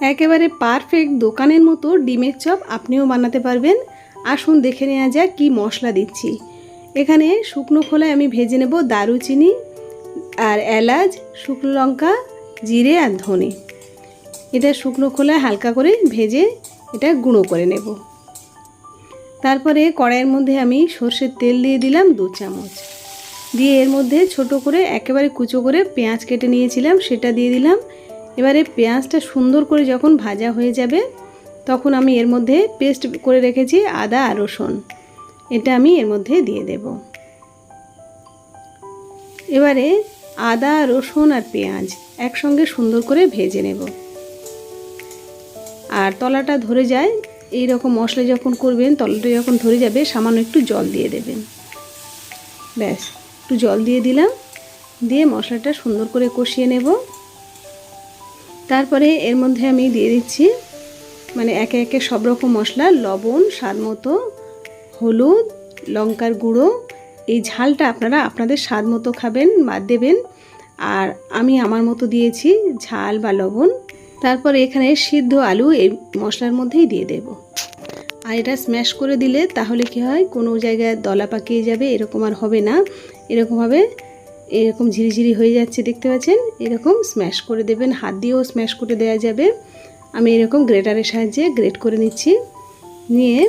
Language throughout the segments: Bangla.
একেবারে পারফেক্ট দোকানের মতো ডিমের চপ আপনিও বানাতে পারবেন। আসুন দেখে নেওয়া যাক কী মশলা দিচ্ছি। এখানে শুকনো খোলায় আমি ভেজে নেব দারুচিনি আর এলাচ, শুকনো লঙ্কা, জিরে আর ধনে। এটা শুকনো খোলায় হালকা করে ভেজে এটা গুঁড়ো করে নেব। তারপরে কড়াইয়ের মধ্যে আমি সর্ষের তেল দিয়ে দিলাম দু চামচ। দিয়ে এর মধ্যে ছোট করে একেবারে কুচো করে পেঁয়াজ কেটে নিয়েছিলাম, সেটা দিয়ে দিলাম। এবারে পেঁয়াজটা সুন্দর করে যখন ভাজা হয়ে যাবে, তখন আমি এর মধ্যে পেস্ট করে রেখেছি আদা আর রসুন। এটা আমি এর মধ্যে দিয়ে দেব। এবারে আদা, রসুন আর পেঁয়াজ একসঙ্গে সুন্দর করে ভেজে নেব। আর তলাটা ধরে যায়, এই রকম মশলা যখন করবেন, তলাটা যখন ধরে যাবে, সামান্য একটু জল দিয়ে দেবেন। ব্যাস, একটু জল দিয়ে দিলাম, দিয়ে মশলাটা সুন্দর করে কষিয়ে নেব। তারপরে এর মধ্যে আমি দিয়ে দিচ্ছি মানে একে একে সব রকম মশলা, লবণ, স্বাদ মতো, হলুদ, লঙ্কার গুঁড়ো। এই ঝালটা আপনারা আপনাদের স্বাদ মতো খাবেন বাদ দেবেন। আর আমি আমার মতো দিয়েছি ঝাল বা লবণ। তারপর এখানে সিদ্ধ আলু এই মশলার মধ্যেই দিয়ে দেব। আর এটা স্ম্যাশ করে দিলে তাহলে কি হয়, কোনো জায়গায় দলা পাকিয়ে যাবে, এরকম আর হবে না। এরকমভাবে এরকম ঝিরিঝিরি হয়ে যাচ্ছে, দেখতে পাচ্ছেন? এরকম স্ম্যাশ করে দেবেন, হাত দিয়েও স্ম্যাশ করে দেওয়া যাবে। আমি এরকম গ্রেটারের সাহায্যে গ্রেট করে নিচ্ছি। নিয়ে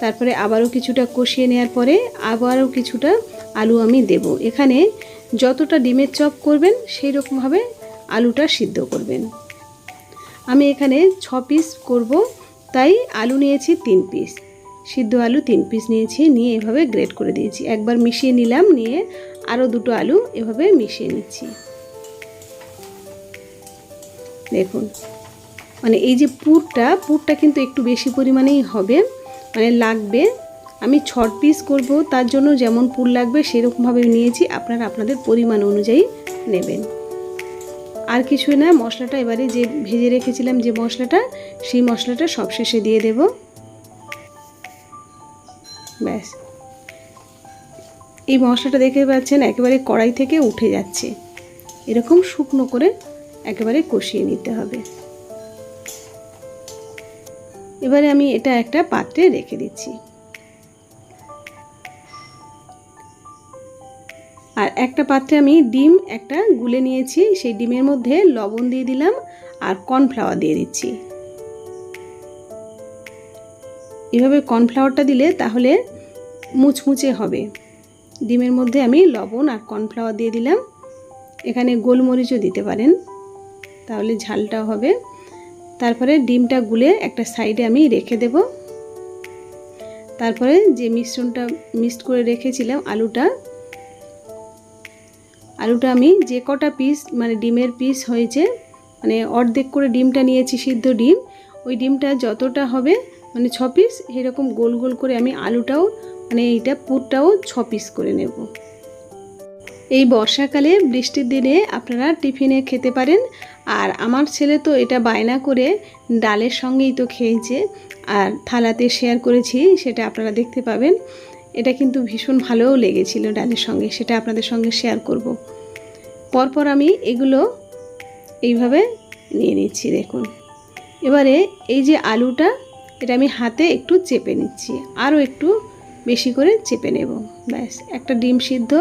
তারপরে আবারও কিছুটা কষিয়ে নেওয়ার পরে আবারও কিছুটা আলু আমি দেব। এখানে যতটা ডিমের চপ করবেন সেই রকমভাবে আলুটা সিদ্ধ করবেন। আমি এখানে ছ পিস করব, তাই আলু নিয়েছি তিন পিস সিদ্ধ আলু তিন পিস নিয়েছি, নিয়ে এভাবে গ্রেট করে দিয়েছি। একবার মিশিয়ে নিলাম, নিয়ে আরও দুটো আলু এভাবে মিশিয়ে নিচ্ছি। দেখুন মানে এই যে পুরটা পুরটা কিন্তু একটু বেশি পরিমাণেই হবে মানে লাগবে। আমি ছট পিস করব, তার জন্য যেমন পুর লাগবে, সেরকমভাবে নিয়েছি, আপনারা আপনাদের পরিমাণ অনুযায়ী নেবেন। আর কিছুই না, মশলাটা এবারে যে ভেজে রেখেছিলাম যে মশলাটা, সেই মশলাটা সবশেষে দিয়ে দেব। ব্যাস। এই মশলাটা দেখতে পাচ্ছেন, একেবারে কড়াই থেকে উঠে যাচ্ছে। এরকম শুকনো করে একেবারে কষিয়ে নিতে হবে। এবারে আমি এটা একটা পাত্রে রেখে দিচ্ছি। আর একটা পাত্রে আমি ডিম, একটা গুলে নিয়েছি। সেই ডিমের মধ্যে লবণ দিয়ে দিলাম আর কর্নফ্লাওয়ার দিয়ে দিচ্ছি। এভাবে কর্নফ্লাওয়ারটা দিলে তাহলে মুচমুচে হবে। ডিমের মধ্যে আমি লবণ আর কর্নফ্লাওয়ার দিয়ে দিলাম। এখানে গোলমরিচও দিতে পারেন, তাহলে ঝালটাও হবে। তারপরে ডিমটা গুলে একটা সাইডে আমি রেখে দেব। তারপরে যে মিশ্রণটা মিক্সড করে রেখেছিলাম আলুটা আলুটা আমি যে কটা পিস মানে ডিমের পিস হয়েছে মানে অর্ধেক করে ডিমটা নিয়েছি সিদ্ধ ডিম, ওই ডিমটা যতটা হবে মানে ছ পিস এরকম গোল গোল করে আমি আলুটাও মানে এইটা পুরটাও ছ পিস করে নেব। এই বর্ষাকালে বৃষ্টির দিনে আপনারা টিফিনে খেতে পারেন। আর আমার ছেলে তো এটা বায়না করে ডালের সঙ্গেই তো খেয়েছে, আর থালাতে শেয়ার করেছি, সেটা আপনারা দেখতে পাবেন। এটা কিন্তু ভীষণ ভালোও লেগেছিল ডালের সঙ্গে, সেটা আপনাদের সঙ্গে শেয়ার করব। পরপর আমি এগুলো এইভাবে নিয়ে নিচ্ছি, দেখুন। এবারে এই যে আলুটা এটা আমি হাতে একটু চেপে নিচ্ছি, আরও একটু বেশি করে চেপে নেব। ব্যাস, একটা ডিম সিদ্ধ,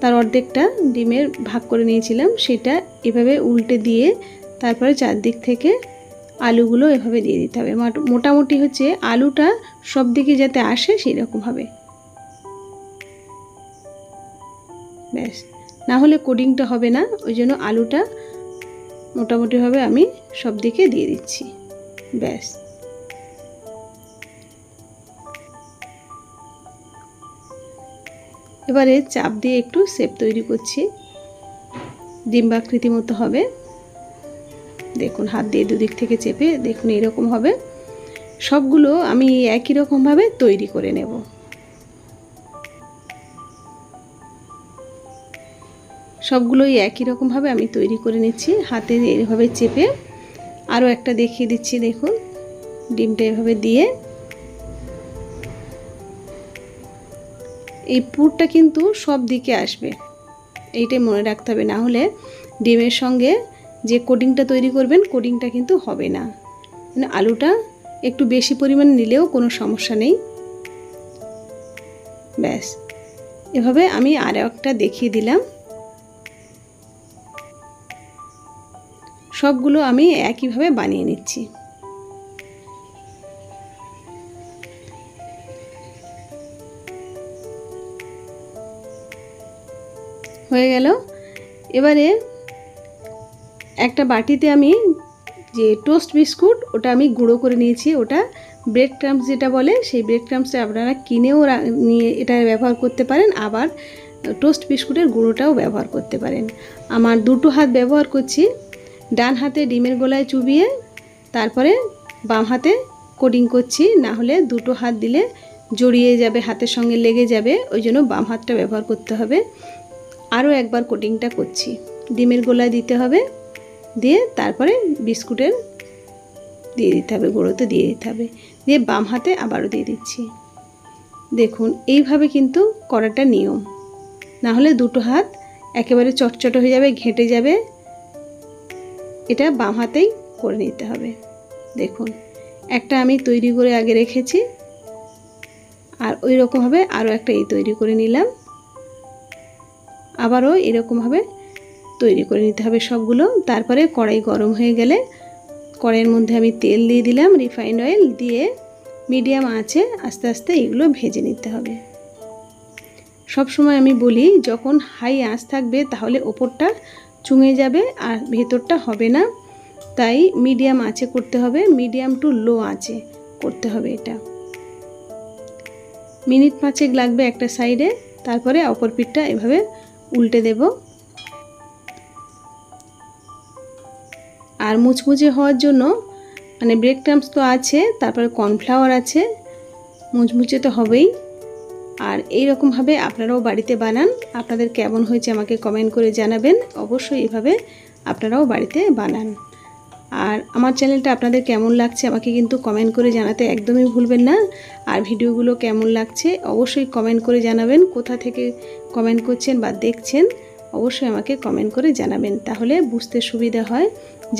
তার অর্ধেকটা ডিমের ভাগ করে নিয়েছিলাম, সেটা এভাবে উল্টে দিয়ে তারপরে চারদিক থেকে আলুগুলো এভাবে দিয়ে দিতে হবে। মোটামুটি হচ্ছে আলুটা সব দিকে যাতে আসে সেই রকমভাবে ব্যাস, না হলে কোডিংটা হবে না, ওই জন্য আলুটা মোটামুটিভাবে আমি সব দিকে দিয়ে দিচ্ছি। ব্যাস। এবারে চাপ দিয়ে একটু শেপ তৈরি করছি। ডিম্বাকৃতি মতো হবে। দেখুন, হাত দিয়ে দুদিক থেকে চেপে দেখুন এরকম হবে। সবগুলো আমি একই রকমভাবে তৈরি করে নেব। সবগুলোই একই রকমভাবে আমি তৈরি করে নিচ্ছি। হাতে এইভাবে চেপে আরও একটা দেখিয়ে দিচ্ছি, দেখুন। ডিমটা এভাবে দিয়ে এই পুরটা কিন্তু সব দিকে আসবে। এইটাই মনে রাখতে হবে, না হলে ডিমের সঙ্গে যে কোডিংটা তৈরি করবেন, কোডিংটা কিন্তু হবে না। মানে আলুটা একটু বেশি পরিমাণ নিলেও কোনো সমস্যা নেই। ব্যাস। এভাবে আমি আর একটা দেখিয়ে দিলাম। সবগুলো আমি একইভাবে বানিয়ে নিচ্ছি। হয়ে গেল। এবারে একটা বাটিতে আমি যে টোস্ট বিস্কুট, ওটা আমি গুঁড়ো করে নিয়েছি। ওটা ব্রেড ক্রাম্পস যেটা বলে, সেই ব্রেড ক্রাম্পসটা আপনারা কিনেও নিয়ে এটা ব্যবহার করতে পারেন। আবার টোস্ট বিস্কুটের গুঁড়োটাও ব্যবহার করতে পারেন। আমার দুটো হাত ব্যবহার করছি। ডান হাতে ডিমের গোলায় চুবিয়ে, তারপরে বাম হাতে কোডিং করছি। না হলে দুটো হাত দিলে জড়িয়ে যাবে, হাতের সঙ্গে লেগে যাবে। ওই জন্য বাম হাতটা ব্যবহার করতে হবে। আরও একবার কোটিংটা করছি। ডিমের গোলায় দিতে হবে, দিয়ে তারপরে বিস্কুটের দিয়ে দিতে হবে, গুঁড়োতে দিয়ে দিতে হবে। দিয়ে বাম হাতে আবারও দিয়ে দিচ্ছি। দেখুন, এইভাবে কিন্তু করাটা নিয়ম। না হলে দুটো হাত একেবারে চটচট হয়ে যাবে, ঘেঁটে যাবে। এটা বাম হাতেই করে নিতে হবে। দেখুন, একটা আমি তৈরি করে আগে রেখেছি, আর ওই রকমভাবে আরও একটা এই তৈরি করে নিলাম। আবারও এরকমভাবে তৈরি করে নিতে হবে সবগুলো। তারপরে কড়াই গরম হয়ে গেলে কড়াইয়ের মধ্যে আমি তেল দিয়ে দিলাম রিফাইন্ড অয়েল দিয়ে মিডিয়াম আঁচে আস্তে আস্তে এগুলো ভেজে নিতে হবে। সব সময় আমি বলি, যখন হাই আঁচ থাকবে তাহলে ওপরটা চুঙে যাবে আর ভেতরটা হবে না। তাই মিডিয়াম আঁচে করতে হবে মিডিয়াম টু লো আঁচে করতে হবে এটা। মিনিট পাঁচেক লাগবে একটা সাইডে তারপরে অপর পিঠটা এভাবে উল্টে দেব। আর মুচমুচে হওয়ার জন্য মানে ব্রেক ক্রামস তো আছে, তারপরে কর্নফ্লাওয়ার আছে, মুচমুচে তো হবেই। আর এই রকমভাবে আপনারাও বাড়িতে বানান। আপনাদের কেমন হয়েছে আমাকে কমেন্ট করে জানাবেন। অবশ্যই এভাবে আপনারাও বাড়িতে বানান। আর আমার চ্যানেলটা আপনাদের কেমন লাগছে আমাকে কিন্তু কমেন্ট করে জানাতে একদমই ভুলবেন না। আর ভিডিওগুলো কেমন লাগছে অবশ্যই কমেন্ট করে জানাবেন, কোথা থেকে কমেন্ট করছেন বা দেখছেন, অবশ্যই আমাকে কমেন্ট করে জানাবেন। তাহলে বুঝতে সুবিধা হয়,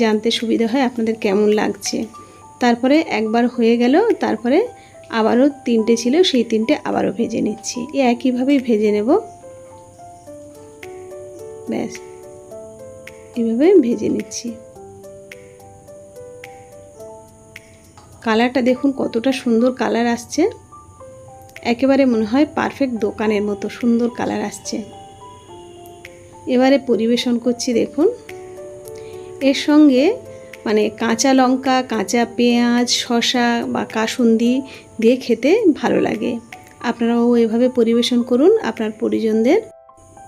জানতে সুবিধা হয় আপনাদের কেমন লাগছে। তারপরে একবার হয়ে গেল, তারপরে আবারও তিনটে ছিল, সেই তিনটে আবারও ভেজে নিচ্ছি। এ একইভাবেই ভেজে নেব। ব্যাস, এভাবে ভেজে নিচ্ছি। কালারটা দেখুন, কতটা সুন্দর কালার আসছে। একেবারে মনে হয় পারফেক্ট দোকানের মতো সুন্দর কালার আসছে। এবারে পরিবেশন করছি, দেখুন। এর সঙ্গে মানে কাঁচা লঙ্কা, কাঁচা পেঁয়াজ, শসা বা কাসুন্দি দিয়ে খেতে ভালো লাগে। আপনারাও এভাবে পরিবেশন করুন, আপনার পরিজনদের।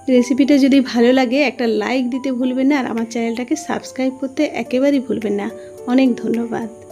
রেসিপিটা যদি ভালো লাগে, একটা লাইক দিতে ভুলবেন না, আর আমার চ্যানেলটাকে সাবস্ক্রাইব করতে একেবারেই ভুলবেন না। অনেক ধন্যবাদ।